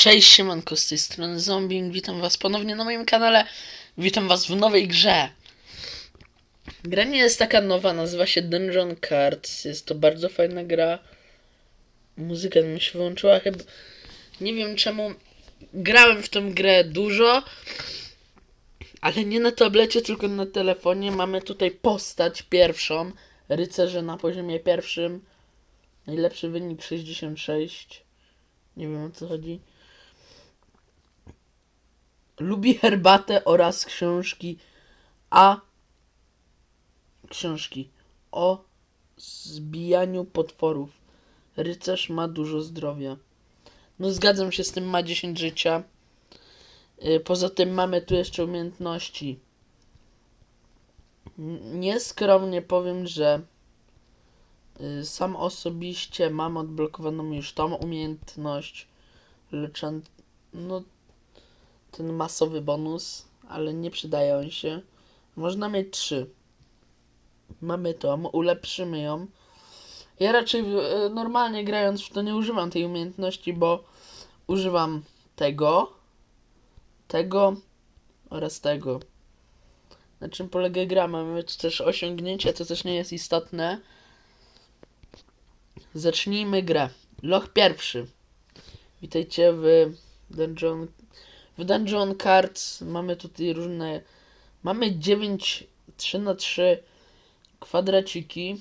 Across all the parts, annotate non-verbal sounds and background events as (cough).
Cześć, siemanko, z tej strony Zombing, witam was ponownie na moim kanale, witam was w nowej grze. Gra nie jest taka nowa, nazywa się Dungeon Cards, jest to bardzo fajna gra. Muzyka mi się wyłączyła chyba, nie wiem czemu, grałem w tę grę dużo, ale nie na tablecie, tylko na telefonie. Mamy tutaj postać pierwszą, rycerze na poziomie pierwszym, najlepszy wynik 66. Nie wiem o co chodzi. Lubi herbatę oraz książki. A książki o zbijaniu potworów. Rycerz ma dużo zdrowia. No zgadzam się z tym, ma 10 życia. Y, Poza tym mamy tu jeszcze umiejętności. Nieskromnie powiem, że y, sam osobiście mam odblokowaną już tą umiejętność leczan... No, ten masowy bonus, ale nie przydaje on się. Można mieć trzy. Mamy tą, ulepszymy ją. Ja raczej e, normalnie grając w to nie używam tej umiejętności, bo używam tego, tego oraz tego. Na czym polega gra? Mamy tu też osiągnięcia, to też nie jest istotne. Zacznijmy grę. Loch pierwszy. Witajcie w Dungeon w Dungeon Cards mamy tutaj różne. Mamy 9 3 na 3 kwadraciki.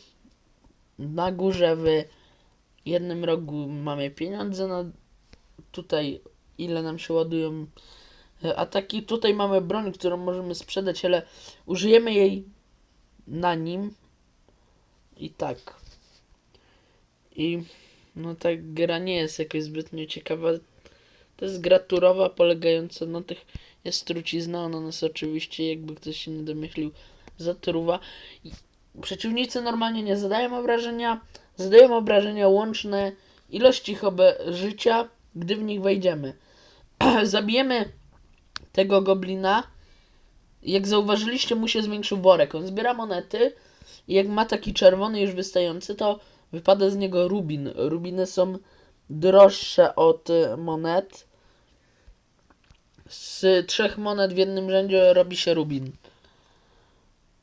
Na górze w jednym rogu mamy pieniądze. Na tutaj ile nam się ładują e, ataki. Tutaj mamy broń, którą możemy sprzedać, ale użyjemy jej na nim. I tak. I no ta gra nie jest jakoś zbytnio ciekawa. To jest gra turowa polegająca na tych. Jest trucizna, ona nas oczywiście, jakby ktoś się nie domyślił, zatruwa. I przeciwnicy normalnie nie zadają obrażenia, zadają obrażenia łączne ilości ich życia, gdy w nich wejdziemy. (clears throat) Zabijemy tego goblina. Jak zauważyliście, mu się zwiększył worek. On zbiera monety i jak ma taki czerwony już wystający, to wypada z niego rubin. Rubiny są droższe od y, monet. Z trzech monet w jednym rzędzie robi się rubin.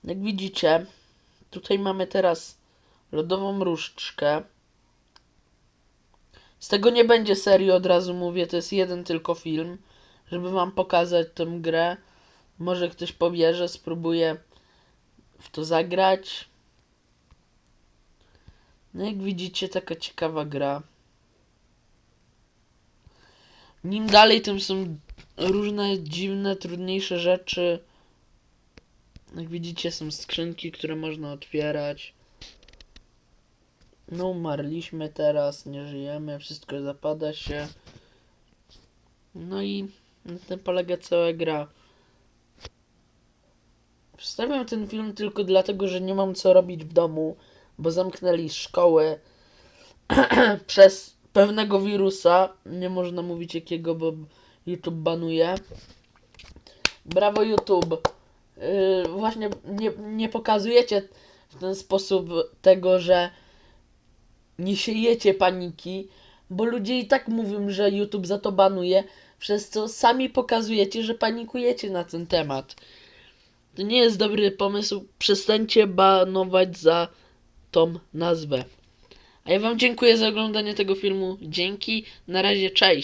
Jak widzicie, tutaj mamy teraz lodową różdżkę. Z tego nie będzie serii, od razu mówię, to jest jeden tylko film, żeby wam pokazać tę grę. Może ktoś pobierze, spróbuje w to zagrać. No jak widzicie, taka ciekawa gra. Nim dalej, tym są różne dziwne, trudniejsze rzeczy. Jak widzicie, są skrzynki, które można otwierać. No, umarliśmy teraz, nie żyjemy, wszystko zapada się. No i na tym polega cała gra. Wstawiam ten film tylko dlatego, że nie mam co robić w domu, bo zamknęli szkoły (clears throat) przez pewnego wirusa. Nie można mówić jakiego, bo YouTube banuje. Brawo YouTube. Yy, właśnie nie, nie pokazujecie w ten sposób tego, że nie siejecie paniki, bo ludzie i tak mówią, że YouTube za to banuje, przez co sami pokazujecie, że panikujecie na ten temat. To nie jest dobry pomysł. Przestańcie banować za tą nazwę. A ja Wam dziękuję za oglądanie tego filmu. Dzięki. Na razie, cześć.